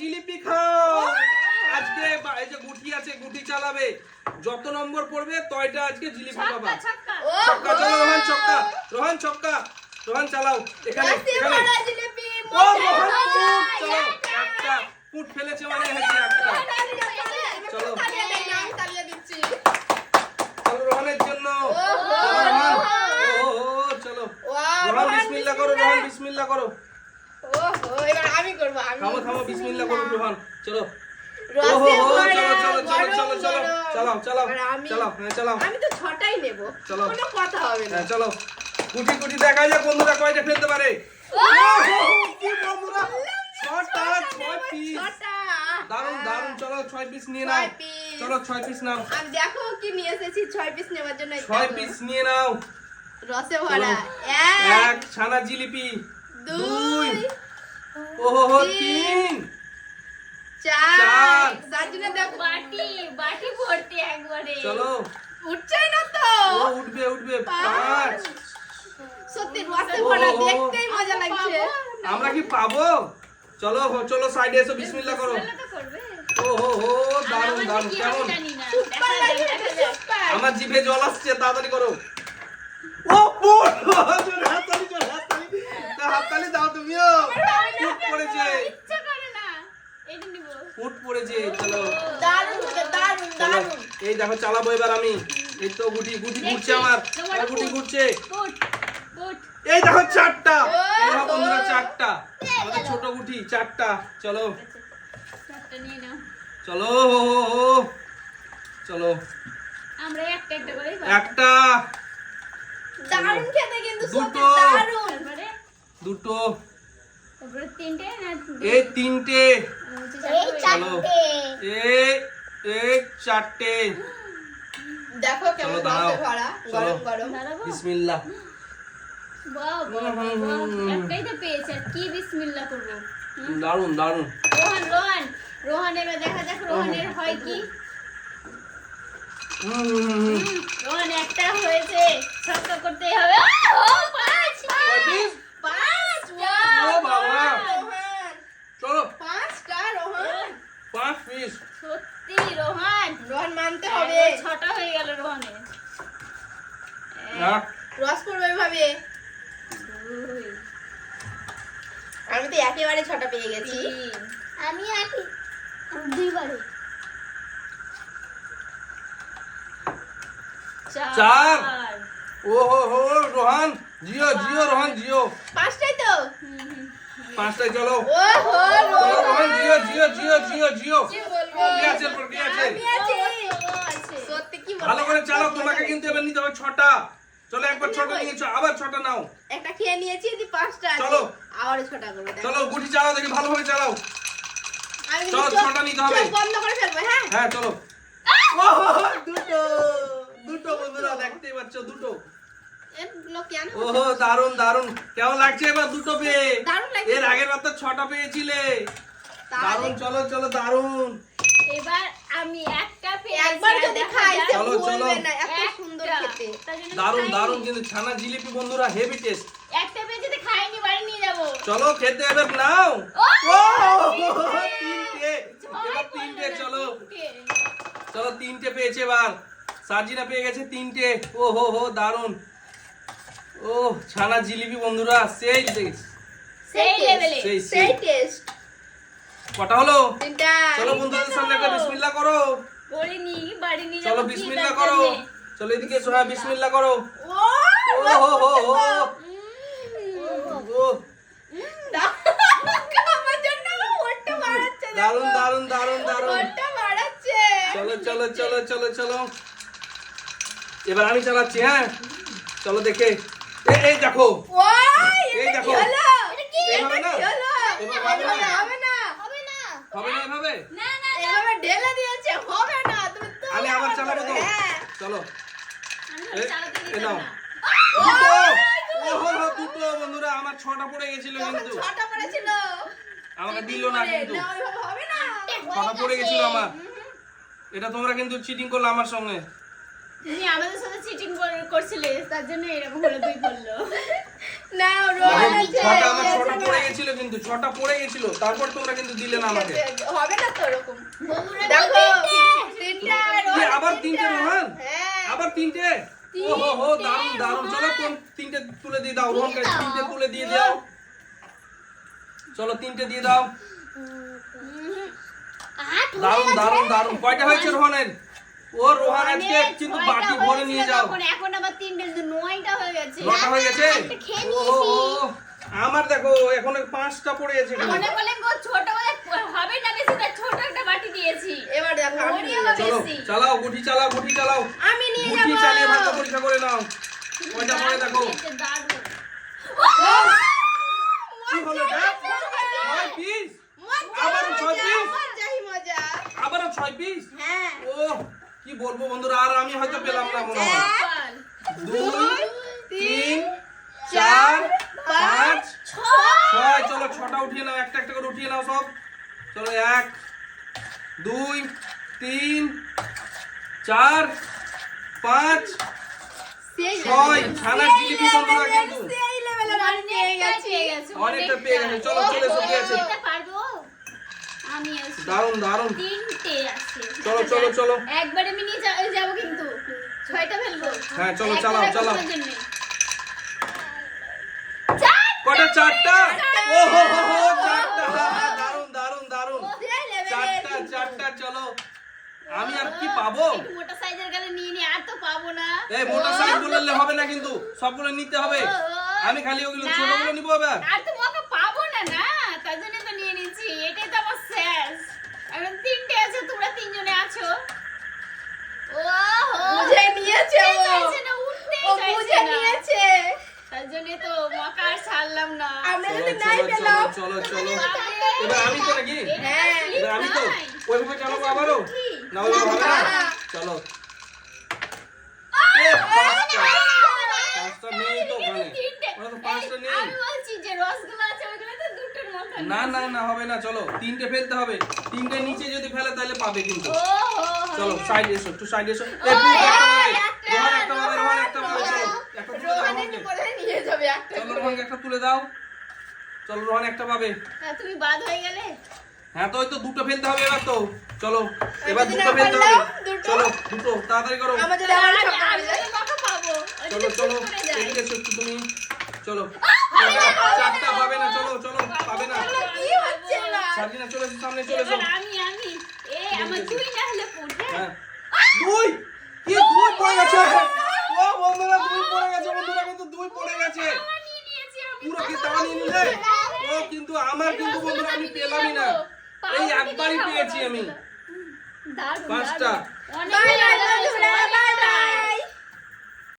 জিলিপি খাও। আজকে এই যে গুটি আছে গুটি চালাবে। যত নম্বর পড়বে তয়টা আজকে জিলিপি পাবা ছক্কা। চলো রোহন ছক্কা রোহন ছক্কা রোহন চালাও এখানে এখানে। ও মোটে পুট একটা। পুট ফেলেছে মানে হয়েছে একটা। চলো। চলো রোহনের জন্য। রোহন। ও চলো। রোহন বিসমিল্লাহ করো রোহন বিসমিল্লাহ করো। করব, আমি। থামো থামো বিসমিল্লাহ করো রোহন। চলো। আমি- হ্যাঁ, চালাও। আমি তো ছটাই নেব। কোনো কথা হবে না। হ্যাঁ চলো। কুটি কুটি দেখা যাক বন্ধুরা কয়টা ফেলতে পারে। ছয় পিস ছটা। দারুণ দারুণ চলো ছয় পিস নিয়ে নাও। চলো ছয় পিস নাও। আমি দেখো কি নিয়ে এসেছি ছয় পিস নেওয়ার জন্য ছয় পিস নিয়ে নাও। রসে ভরা। এক ছানা জিলিপি। দুই তিন, চার। চার। তার জন্য দেখো বাটি বাটি ভর্তি একবারে। চলো। উঠছেই না তো। ও উঠবে উঠবে পাঁচ। সত্যি রসে ভরা ও, ও। দেখতেই মজা লাগছে। আমরা কি পাবো? চলো হো, চলো সাইডে এসো বিসমিল্লাহ করো। ও হো দারুণ দারুণ কেমন? আমার জিভে জল আসছে তাড়াতাড়ি করো। ও পুট হাততালি জোরে হাততালি দাও তুমিও। পুট পড়েছে। করে পুট পড়েছে চলো এই দেখো চালাবো এবার আমি। এই তো গুটি গুটি ঘুরছে আমার। গুটি ঘুরছে। এই দেখো চারটা। দেখো বন্ধুরা চারটা। আমাদের ছোট গুটি চারটা। চলো। একটা নিয়ে নাও। চলো হো, হো, হো। চলো। আমরা একটা একটা পাবো। একটা। দারুণ খেতে কিন্তু দুটো। দারুণ। দুটো। তিনটে এই তিনটে চারটে। চলো দেখো কেমন দাঁড়াও। চলো। বিসমিল্লাহ? দারুণ দারুণ রোহান রোহান রোহান। এবার দেখা যাক রোহানের হয় কি। রোহান একটা হয়েছে। ছক্কা করতেই হবে। ও পাঁচ! পাঁচ! ও বাবা। রোহন। চলো। পাঁচটা রোহন। পাঁচ পিস। সত্যি রোহান। রোহন মানতে হবে। ছটা হয়ে গেল রোহানের রস করবে ভাবে আমি তো একেবারে ছটা পেয়ে গেছি। আমি একই দুইবারে। চার। চার। ও হো হো রোহান। জিও জিও রোহান জিও। পাঁচটাই তো। পাঁচটায় চলো। ও হো চলো জিও জিও জিও জিও জিও। কি আছে আছে? ভালো করে চালাও তোমাকে কিন্তু এবার নিতে হবে ছটা। চলো একবার ছটা নিয়েছো আবার ছটা নাও। একটা খেয়ে নিয়েছি যদি পাঁচটা চলো। আবার ছটা করব। চলো গুটি চালাও দেখি ভালোভাবে চালাও। আমি চলো, ছটা নিতে হবে। বন্ধ করে ফেলব হ্যাঁ? হ্যাঁ চলো। ও, দুটো দুটো বন্ধুরা দেখতেই পাচ্ছ দুটো। ওহো দারুণ দারুণ কেমন লাগছে এবার দুটো পেয়ে? এর আগের বার তো ছটা পেয়েছিলে। দারুণ চলো চলো দারুণ এবার আমি একটা একবার যদি যাক। চলো, চলো। না এত সুন্দর খেতে। দারুণ দারুণ কিন্তু ছানা জিলিপি বন্ধুরা হেভি টেস্ট একটা তো খাইনি বাড়ি নিয়ে যাব। চলো খেতে এবার নাও! ও তিনটে। তিনটে। চলো। চলো তিনটে পেয়েছে এবার। সাজিনা পেয়ে গেছে তিনটে। ও হো হো দারুণ ও ছানা জিলিপি বন্ধুরা সেই taste। সেই লেভেলে সেই টেস্ট কটা হলো? তিনটা চলো বন্ধুদের সামনে একটা বিসমিল্লাহ করো। করিনি বাড়ি নিয়ে চলো বিসমিল্লাহ করো। চলো এদিকে এসো হ্যাঁ বিসমিল্লাহ। করো ও ও হো হো হো ও দারুণ দারুণ দারুণ দারুণ চলো চলো চলো চলো চলো। এবার আমি চালাচ্ছি হ্যাঁ? চলো দেখে। এই দেখো। এই এটা দেখো। হবে না? কি হলো? এবার হবে না? হবে না হবে না। হবে না। এভাবে? না না এভাবে ঢেলে দিয়েছে হবে না তুমি তো আমি আবার চালাবো তো। হ্যাঁ। চলো। আমি এ- নাও। দুটো! বন্ধুরা আমার ছটা পড়ে গেছিল কিন্তু। ছটা পড়েছিল। আমাকে দিল না কিন্তু। হবে না। ছটা পড়ে গেছিল আমার। এটা তোমরা কিন্তু চিটিং করলে আমার সঙ্গে। তুমি আমাদের সাথে চিটিং করছিলে তার জন্য এরকম হলো তুই বলল। না ছটা আমার ছটা পড়ে। গেছিল কিন্তু ছটা পড়ে গেছিল তারপর তোমরা কিন্তু দিলে না আমাকে। হবে না তো বন্ধুরা দেখো তিনটা আবার তিনটে রোহান? হ্যাঁ আবার তিনটে? ও হো দারুণ দারুণ চলো কোন তিনটে তুলে দিয়ে দাও রোহনকে তিনটে তুলে দিয়ে দাও। চলো তিনটে দিয়ে দাও। হয়ে দারুণ দারুণ দারুণ কয়টা হয়েছে রোহনের? ও রোহান আজকে কিন্তু বাটি ভরে নিয়ে যাও। এখন আবার তিনটে নয়টা হয়ে গেছে। নটা হয়ে গেছে। আমার দেখো এখন পাঁচটা পড়ে গেছে মনে করলেন গো ছোট হবে না বেশি তাই ছোট একটা বাটি দিয়েছি। এবার দেখো আমি। যাব। চলো চালাও গুটি চালাও গুটি চালাও। আমি নিয়ে গুটি চালিয়ে ভাগ্য পরীক্ষা করে নাও। কয়টা পড়ে দেখো। এটা কি হলো ছয় পিস আবারও ছয় পিস আবারও ছয় পিস হ্যাঁ। ও! কি বলব বন্ধুরা আর আমি হয়তো পেলাম না মনে হয়। দুই তিন চার পাঁচ ছয়। চলো ছটা উঠিয়ে নাও একটা একটা করে উঠিয়ে নাও সব। চলো এক দুই তিন চার পাঁচ ছয়। ছানার জিলিপি বন্ধুরা কিন্তু। অনেকটা পেয়ে গেছে চলো চলে কি আছে। দারুণ দারুণ। চলো, চলো, চলো। একবারে আমি নিয়ে যাব কিন্তু। ছয়টা ফেলব। হ্যাঁ, চলো, চালাও, চালাও। কটা? চারটা। ও হো হো হো চারটা। দারুণ দারুণ দারুণ চারটা চারটা চলো। আমি আর কি পাবো? মোটা সাইজের গেলে নিয়ে নি আর তো পাবো না। এই মোটর সাইকেল বললে হবে না কিন্তু সবগুলো নিতে হবে। আমি খালি ওগুলো। ছোটগুলো নিবো এবার। আর তো মৌকা পাবো না না তার জন্য তো নিয়ে নিচ্ছি এটাই তো আমার শেষ এখন তিনটে আছে তোমরা তিনজনে আছো ও বুঝে নিয়েছে ও চাইছে না উঠতে ও চাইছে বুঝে না নিয়েছে তার জন্য তো মকা আর ছাড়লাম না আমরা চলো চলো চলো চলো চলো। বাপরে। এবার আমি তো নাকি? এটা হ্যাঁ, clip এবার আমি তো ওইভাবে চালাবো আবারও। না হবে না। না। চলো। পাঁচটা। পাঁচটা নেই তো ওখানে। ওরা তো পাঁচটা নেই। আমি বলছি যে রসগুলো আছে ওইগুলো তো দুটোর মতো না না না হবে না চলো। তিনটে ফেলতে হবে। তিনটে নিচে যদি ফেলে তাহলে পাবে কিন্তু। চলো সাইড এসো একটু সাইড এসো। একটা। একটা তুলে দাও। চলো রোহান একটা পাবে। হ্যাঁ, তুমি বাদ হয়ে গেলে। হ্যাঁ তো ওই তো দুটো ফেলতে হবে এবার তো। চলো এবার দুটো ফেলতে হবে। চলো দুটো তাড়াতাড়ি করো। চলো চলো। এদিকে এসো একটু তুমি। চলো চারটা পাবে না চলো চলো পাবে না। এগুলো কি হচ্ছে না? সাজিনা চলে এসো সামনে চলে এসো। আমি আমি এ আমার দুই না হলে পড়বে হ্যাঁ। দুই! কি দুই পড়ে গেছে। ও বন্ধুরা দুই পুরো কিতাব নিয়ে নিলে ও কিন্তু আমার কিন্তু বন্ধু আমি পেলামই না এই একবারই পেয়েছি আমি পাঁচটা